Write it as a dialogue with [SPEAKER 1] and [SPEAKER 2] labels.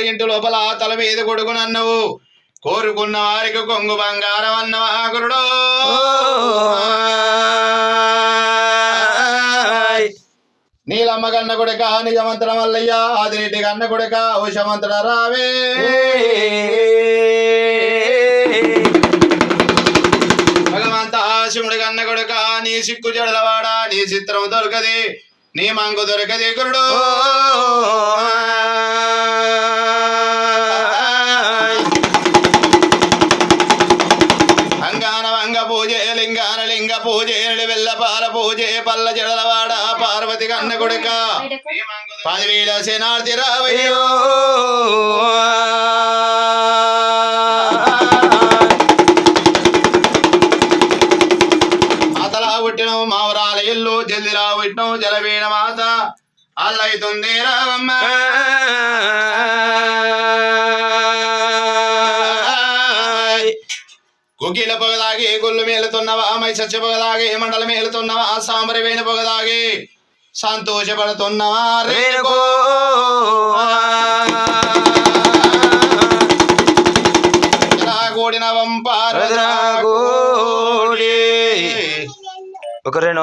[SPEAKER 1] వారి ఇంటి లోపల తల మీద కొడుకునన్నవు కోరుకున్న వారికి కొంగు బంగారం అన్నవా గురుడు నీలమ్మ కన్న కొడుక నిజమంతరం వల్లయ్య ఆదిరెడ్డి కన్న కొడుక ఉషమంతర రావే. భగవంత శివుడి కన్న కొడుక నీ సిక్కు జడలవాడ నీ చిత్రం దొరకది నీ మంగు దొరకది గురుడు. పూజ లింగాన లింగ పూజ వెల్లపాల పూజ పల్ల జడలవాడ పార్వతి కన్న కొడుక పదివేల సేనార్తి రావయ్యో అతలా పుట్టినవు మావరాల ఇల్లు జల్దిరా పుట్టినవు జలవీణ మాత అల్లైతుంది రావమ్మ కుకీల పొగదాగి గుళ్ళు మేలుతున్నవా మై సత్య పొగదాగి మండల మేలుతున్నవా సాంబరి వేణు పొగదాగి సంతోషపడుతున్నవా రేకో కూడిన వంపారు
[SPEAKER 2] ఒక రెండు